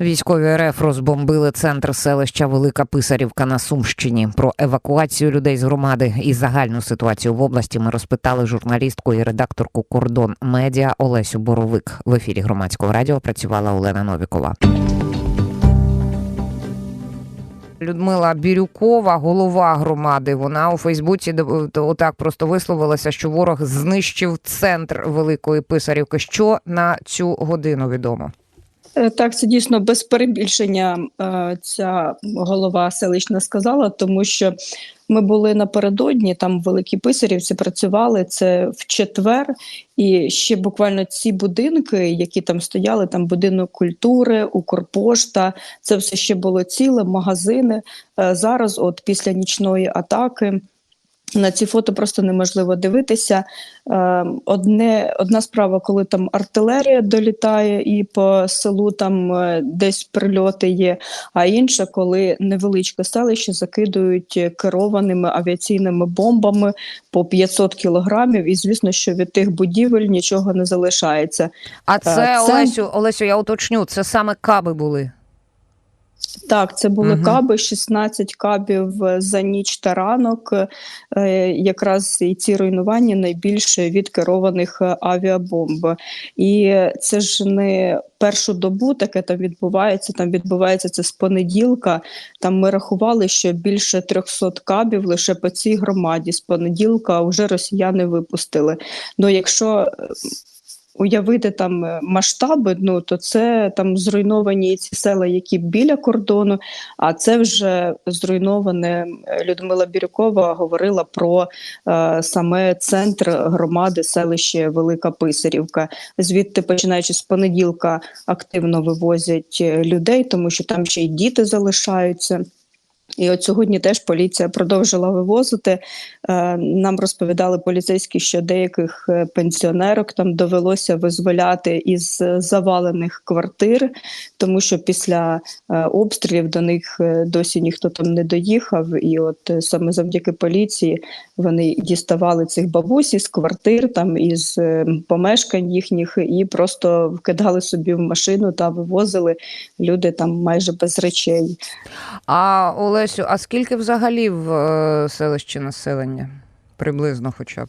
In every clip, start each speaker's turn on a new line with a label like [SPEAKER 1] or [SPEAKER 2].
[SPEAKER 1] Військові РФ розбомбили центр селища Велика Писарівка на Сумщині. Про евакуацію людей з громади і загальну ситуацію в області ми розпитали журналістку і редакторку Кордон Медіа Олесю Боровик. В ефірі громадського радіо працювала Олена Новікова. Людмила Бірюкова, голова громади. Вона у Фейсбуці отак просто висловилася, що ворог знищив центр Великої Писарівки. Що на цю годину відомо?
[SPEAKER 2] Е, Так, це дійсно без перебільшення е, ця голова селищна сказала, тому що ми були напередодні, там в Великій Писарівці працювали це в четвер, і ще буквально ці будинки, які там стояли, там будинок культури, Укрпошта, це все ще було ціле, магазини. Е, Зараз, от після нічної атаки. На ці фото просто неможливо дивитися. Е, Одне, одна справа, коли там артилерія долітає і по селу там е, десь прильоти є, а інша, коли невеличке селище закидують е, керованими авіаційними бомбами по 500 кілограмів, і звісно, що від тих будівель нічого не залишається.
[SPEAKER 1] А це,
[SPEAKER 2] це-
[SPEAKER 1] Олесю, Олесю, я уточню, це саме каби були.
[SPEAKER 2] Так, це були
[SPEAKER 1] Мгм.
[SPEAKER 2] каби, 16 кабів за ніч та ранок. Е, Якраз і ці руйнування найбільше від керованих е, авіабомб. І це ж не першу добу таке там відбувається. Там відбувається це з понеділка. Там ми рахували, що більше 300 кабів лише по цій громаді з понеділка вже росіяни випустили. Ну, якщо е, уявити там е, масштаби, ну то це там зруйновані ці села, які біля кордону. А це вже зруйноване Людмила Бірюкова говорила про е, саме центр громади, селище Велика Писарівка. Звідти, починаючи з понеділка, активно вивозять е, людей, тому що там ще й діти залишаються. І от сьогодні теж поліція продовжила вивозити. Е, Нам розповідали поліцейські, що деяких е, пенсіонерок там довелося визволяти із е, завалених квартир, тому що після обстрілів до них досі ніхто там не доїхав. І от саме завдяки поліції вони діставали цих бабусь із квартир, там із помешкань їхніх, і просто вкидали собі в машину та вивозили люди там майже без речей.
[SPEAKER 1] А Олесю, а скільки взагалі в е, селищі населення? Приблизно хоча б.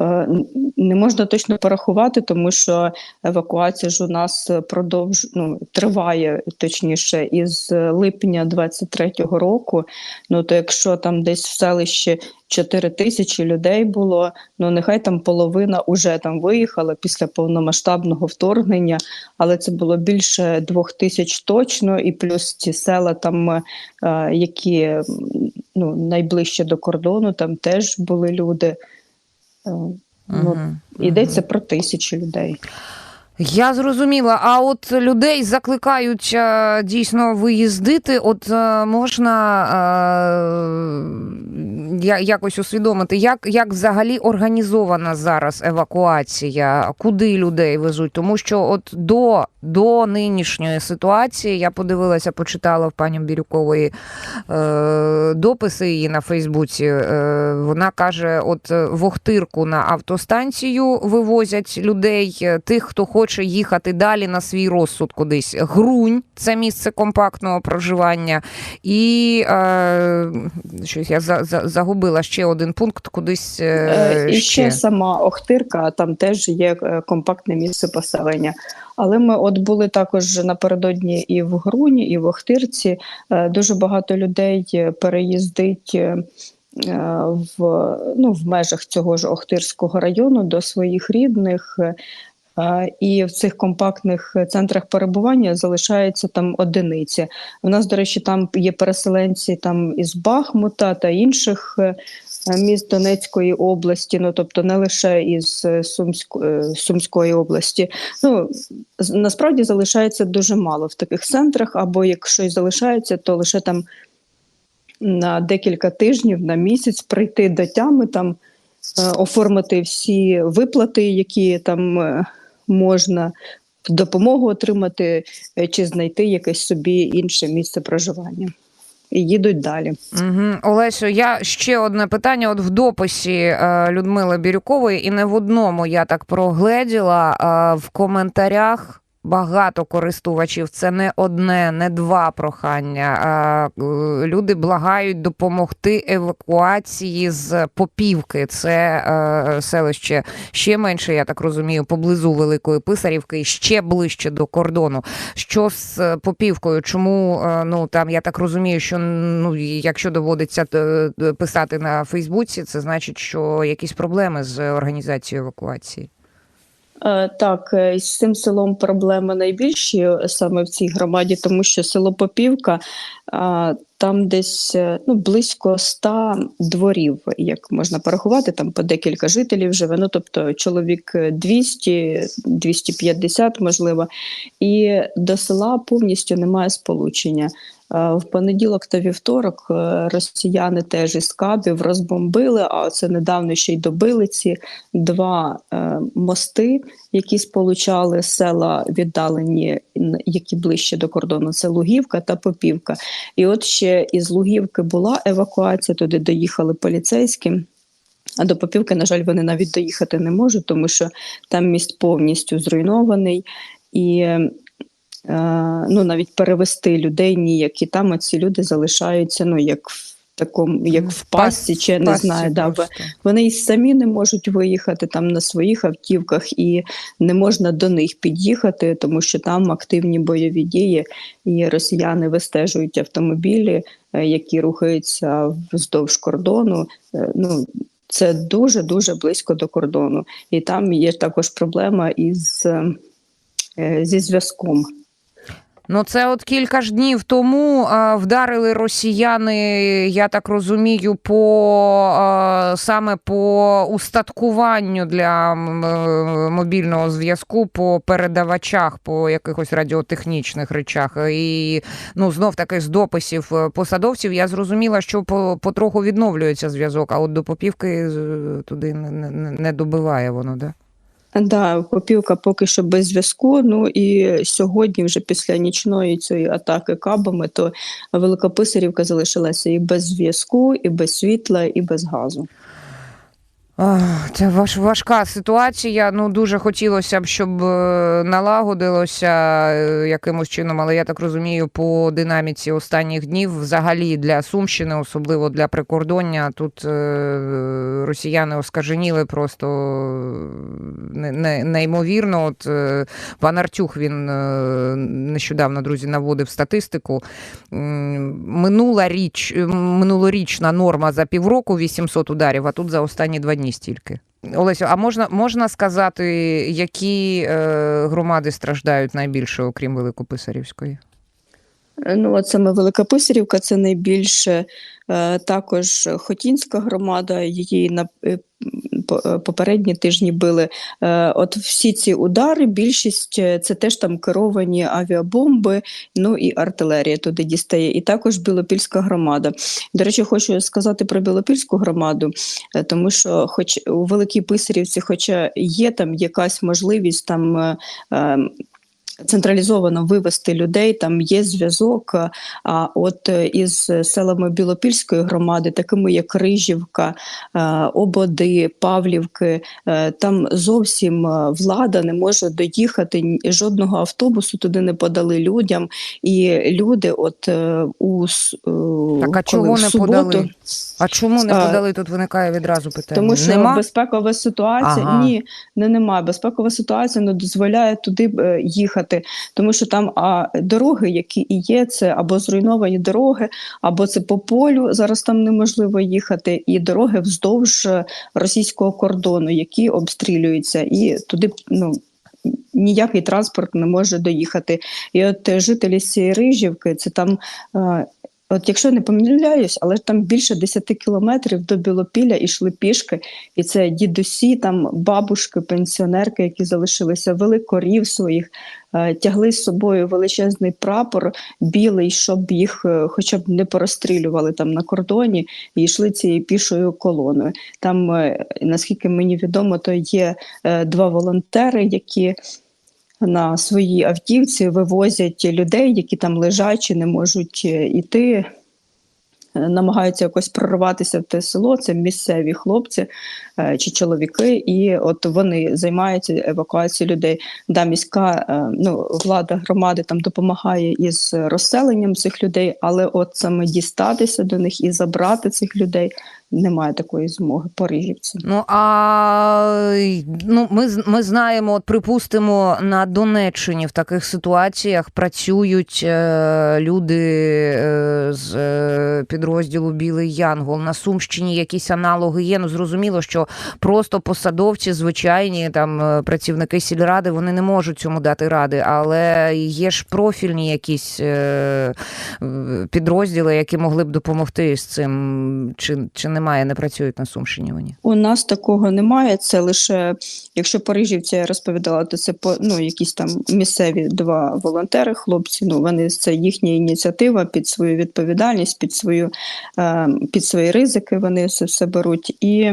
[SPEAKER 2] Е, Не можна точно порахувати, тому що евакуація ж у нас продовж ну, триває точніше із липня 23-го року. Ну то якщо там десь в селищі 4 тисячі людей було, ну нехай там половина уже там виїхала після повномасштабного вторгнення, але це було більше двох тисяч точно, і плюс ці села, там, е, які ну, найближче до кордону, там теж були люди. Ну,
[SPEAKER 1] угу.
[SPEAKER 2] Йдеться про тисячі людей.
[SPEAKER 1] Я зрозуміла. А от людей закликають е, дійсно виїздити. От е, можна е, якось усвідомити, як, як взагалі організована зараз евакуація, куди людей везуть? Тому що от до, до нинішньої ситуації я подивилася, почитала в пані Бірюкової е, дописи її на Фейсбуці. Е, вона каже: от е, на автостанцію вивозять людей, тих, хто хоче їхати далі на свій розсуд кудись. Грунь це місце компактного проживання. І е, щось я за, за, загубила ще один пункт кудись. Е,
[SPEAKER 2] Е, І ще сама Охтирка, там теж є е, компактне місце поселення. Але ми от були також напередодні і в Груні, і в Охтирці. Е, Дуже багато людей переїздить. В, ну, в межах цього ж Охтирського району до своїх рідних, і в цих компактних центрах перебування залишаються там одиниці. У нас, до речі, там є переселенці там із Бахмута та інших е, міст Донецької області, ну тобто не лише із е, Сумськ, е, Сумської області. Ну насправді залишається дуже мало в таких центрах, або якщо й залишається, то лише там на декілька тижнів, на місяць прийти до тями, там оформити всі виплати, які там можна. Допомогу отримати е, чи знайти якесь собі інше місце проживання і їдуть далі.
[SPEAKER 1] Угу. Олесю, я ще одне питання. От в дописі е, Людмили Бірюкової, і не в одному я так прогледіла в коментарях багато користувачів. Це не одне, не два прохання. Е, люди благають допомогти евакуації з Попівки. Це е, селище ще менше, я так розумію, поблизу Великої Писарівки, і ще ближче до кордону. Що з е, Попівкою? Чому ну там я так розумію, що ну якщо доводиться писати на Фейсбуці, це значить, що якісь проблеми з організацією евакуації.
[SPEAKER 2] Е, Так, е, з цим селом проблеми найбільші е, саме в цій громаді, тому що село Попівка там десь ну, близько ста дворів, як можна порахувати, там по декілька жителів живе. Ну тобто чоловік 200, 250, можливо, і до села повністю немає сполучення. Е, В понеділок та вівторок е, росіяни теж із кабів розбомбили, а це недавно ще й добили ці два е, мости, які сполучали села віддалені, які ближче до кордону. Це Лугівка та Попівка. І от ще із Лугівки була евакуація, туди доїхали поліцейські. А до Попівки, на жаль, вони навіть доїхати не можуть, тому що там міст повністю зруйнований. І ну, навіть перевести людей ніяк. І там ці люди залишаються, ну, як в такому, як в пастці, чи я не знаю. Да, вони і самі не можуть виїхати там на своїх автівках, і не можна до них під'їхати, тому що там активні бойові дії, і росіяни вистежують автомобілі, е, які рухаються вздовж кордону. Е, Ну це дуже дуже близько до кордону, і там є також проблема із е, зі зв'язком.
[SPEAKER 1] Ну, це от кілька ж днів тому вдарили росіяни, я так розумію, по саме по устаткуванню для мобільного зв'язку по передавачах, по якихось радіотехнічних речах. І ну знов таки з дописів е, посадовців я зрозуміла, що по, потроху відновлюється зв'язок, а от до попівки е, туди не, не, не добиває воно, да?
[SPEAKER 2] Да, копілка поки що без зв'язку. Ну і сьогодні, вже після нічної цієї атаки кабами, то Великописарівка залишилася і без зв'язку, і без світла, і без газу.
[SPEAKER 1] Це важ, важка ситуація. Ну дуже хотілося б, щоб е, налагодилося е, якимось чином, але я так розумію, по динаміці останніх днів, взагалі для Сумщини, особливо для прикордоння, тут е, росіяни оскаженіли просто не, не, неймовірно. От пан Артюх він нещодавно, друзі, наводив статистику. Минула річ, минулорічна норма за півроку 800 ударів, а тут за останні два дні стільки. Олесю, а можна, можна сказати, які е, громади страждають найбільше, окрім Великописарівської?
[SPEAKER 2] Ну, от саме Великописарівка це найбільше е, також Хотінська громада, її е, е, попередні тижні били. Е, От всі ці удари, більшість е, це теж там керовані авіабомби, ну і артилерія туди дістає. І також Білопільська громада. До речі, хочу сказати про Білопільську громаду, е, тому що, хоч у Великій Писарівці, хоча є там якась можливість там. Централізовано вивести людей, там є зв'язок. е, А от е, із селами Білопільської громади, такими як Рижівка, е, Ободи, Павлівки, там зовсім влада не може доїхати. Жодного автобусу туди не подали людям. І люди, от у
[SPEAKER 1] Так, а чого не
[SPEAKER 2] суботу,
[SPEAKER 1] подали? А чому не подали? Тут виникає відразу питання.
[SPEAKER 2] тому що
[SPEAKER 1] Нема?
[SPEAKER 2] безпекова ситуація
[SPEAKER 1] Ага.
[SPEAKER 2] ні, не немає. Безпекова ситуація не дозволяє туди е, їхати, тому що там а, дороги, які і є, це або зруйновані дороги, або це по полю. Зараз там неможливо їхати, і дороги вздовж е, російського кордону, які обстрілюються, і туди ну. Ніякий транспорт не може доїхати. І от е, жителі з цієї Рижівки, це там е, От якщо не помиляюсь, але там більше 10 кілометрів до Білопілля йшли пішки, і це дідусі, там бабушки, пенсіонерки, які залишилися, вели корів своїх, е, тягли з собою величезний прапор білий, щоб їх е, хоча б не порозстрілювали там на кордоні, і йшли цією пішою колоною. Там, е, наскільки мені відомо, то є два волонтери, які на своїй автівці вивозять людей, які там лежачі, не можуть е, іти. е, намагаються якось прорватися в те село. Це місцеві хлопці е, чи чоловіки, і от вони займаються евакуацією людей. Да, міська ну, влада громади там допомагає із розселенням цих людей, але от саме дістатися до них і забрати цих людей немає такої змоги порижівці.
[SPEAKER 1] Ну а ну, ми, ми знаємо, от припустимо, на Донеччині в таких ситуаціях працюють е, люди е, з е, підрозділу Білий Янгол. На Сумщині якісь аналоги є. Ну зрозуміло, що просто посадовці, звичайні там е, працівники сільради, вони не можуть цьому дати ради, але є ж профільні якісь е, підрозділи, які могли б допомогти з цим. Чи, чи немає, не працюють на Сумщині вони?
[SPEAKER 2] У нас такого немає. Це лише якщо порижівці я розповідала, то це по ну якісь там місцеві два волонтери, хлопці. Ну вони це їхня ініціатива під свою відповідальність, під свою е, під свої ризики. Вони це все беруть. І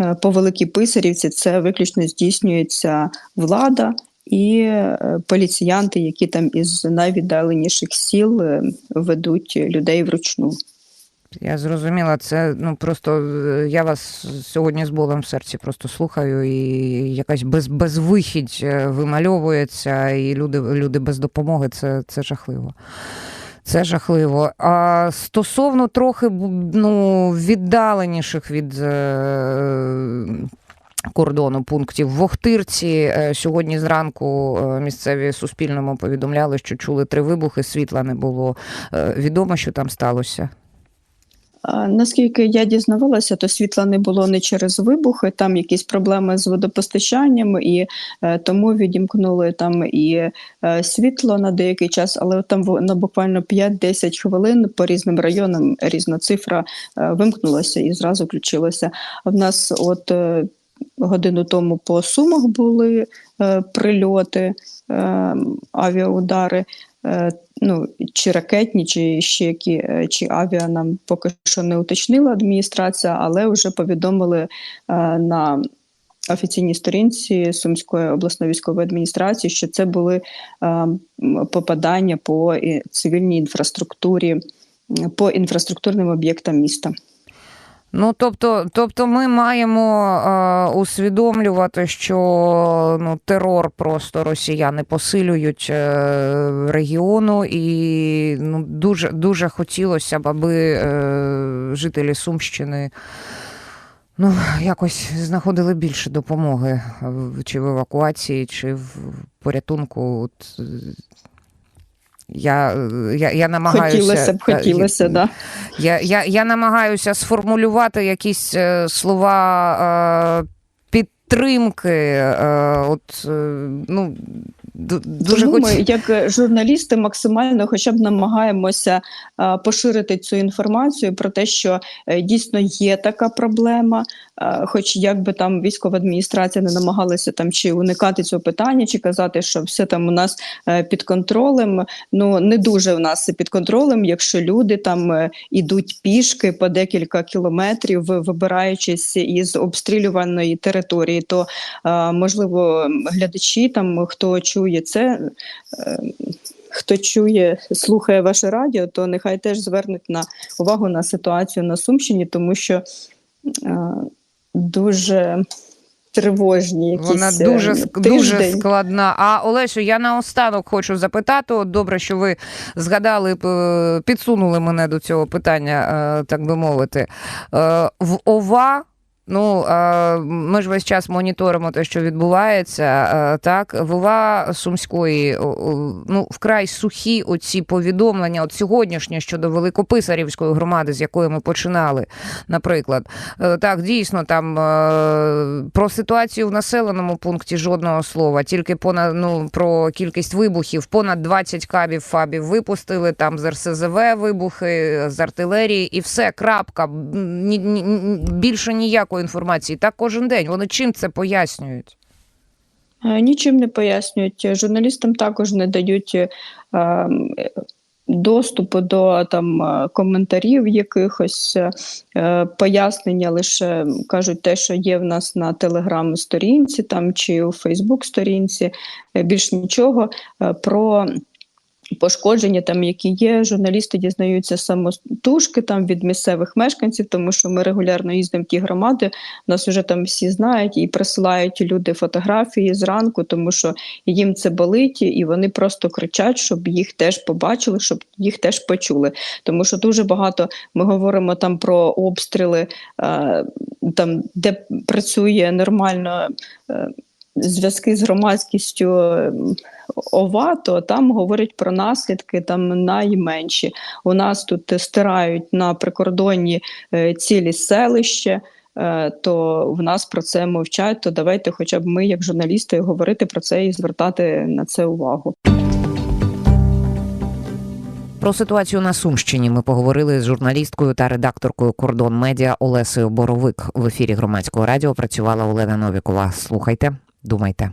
[SPEAKER 2] е, по великій писарівці це виключно здійснюється влада. І е, поліціянти, які там із найвіддаленіших сіл ведуть людей вручну.
[SPEAKER 1] Я зрозуміла, це ну просто е, я вас сьогодні з болем в серці просто слухаю, і якась без, безвихідь е, вимальовується, і люди, люди без допомоги це, це жахливо. Це жахливо. А стосовно трохи ну, віддаленіших від е, кордону пунктів в Охтирці сьогодні зранку місцеві Суспільному повідомляли, що чули три вибухи, світла не було. Відомо, що там сталося.
[SPEAKER 2] Наскільки я дізнавалася, то світла не було не через вибухи, там якісь проблеми з водопостачанням, і е, тому відімкнули там і е, світло на деякий час, але там на буквально 5-10 хвилин по різним районам різна цифра е, вимкнулася і зразу включилася. В нас от годину тому по сумах були прильоти, е, авіаудари. Ну, чи ракетні, чи ще які, е, чи авіа нам поки що не уточнила адміністрація, але вже повідомили е, на офіційній сторінці Сумської обласної військової адміністрації, що це були е, попадання по цивільній інфраструктурі, по інфраструктурним об'єктам міста.
[SPEAKER 1] Ну, тобто, тобто ми маємо е, усвідомлювати, що ну, терор просто росіяни посилюють е, регіону, і ну, дуже, дуже хотілося б, аби е, жителі Сумщини ну, якось знаходили більше допомоги чи в евакуації, чи в порятунку. От, я, я, я намагаюся
[SPEAKER 2] Хотілося б, хотілося, да.
[SPEAKER 1] я, я, я намагаюся сформулювати якісь е, слова е, підтримки. Е, от, ну, дуже
[SPEAKER 2] Тому
[SPEAKER 1] хоч...
[SPEAKER 2] ми, як журналісти, максимально хоча б намагаємося поширити цю інформацію про те, що дійсно є така проблема. А, Хоч як би там військова адміністрація не намагалася там чи уникати цього питання, чи казати, що все там у нас е, під контролем. Ну не дуже в нас під контролем, якщо люди там е, ідуть пішки по декілька кілометрів, вибираючись із обстрілюваної території, то е, можливо глядачі там хто чує це. е, Хто чує, слухає ваше радіо, то нехай теж звернуть на увагу на ситуацію на Сумщині, тому що е, дуже тривожні якісь
[SPEAKER 1] Вона
[SPEAKER 2] е,
[SPEAKER 1] дуже, тиждень. дуже складна. А Олесю, я наостанок хочу запитати. От добре, що ви згадали, підсунули мене до цього питання, е, так би мовити. Е, В ОВА. Ну, ми ж весь час моніторимо те, що відбувається. Так, в ОВА Сумської ну, вкрай сухі оці повідомлення, от сьогоднішнє щодо Великописарівської громади, з якої ми починали, наприклад. Е, Так, дійсно, там е, про ситуацію в населеному пункті жодного слова, тільки понад ну про кількість вибухів, понад 20 кабів фабів випустили, там з РСЗВ вибухи, з артилерії, і все, крапка. Ні, ні, більше ніякої інформації. Так кожен день. Вони чим це пояснюють?
[SPEAKER 2] Е, Нічим не пояснюють. Журналістам також не дають е, е, доступу до там е, коментарів якихось е, пояснення, лише кажуть те, що є в нас на телеграм-сторінці там чи у Фейсбук-сторінці. Більш нічого про Пошкодження там, які є, журналісти дізнаються самотужки там від місцевих мешканців, тому що ми регулярно їздимо в ті громади. Нас вже там всі знають і присилають люди фотографії зранку, тому що їм це болить, і вони просто кричать, щоб їх теж побачили, щоб їх теж почули. Тому що дуже багато ми говоримо там про обстріли, е, там де працює нормально. Зв'язки з громадськістю ОВА, то там говорять про наслідки там найменші. У нас тут стирають на прикордонні е, цілі селища. е, То в нас про це мовчать. То давайте, хоча б ми, як журналісти, говорити про це і звертати на це увагу.
[SPEAKER 1] Про ситуацію на Сумщині ми поговорили з журналісткою та редакторкою Кордон Медіа Олесею Боровик. В ефірі громадського радіо працювала Олена Новікова. Слухайте, do Maitá.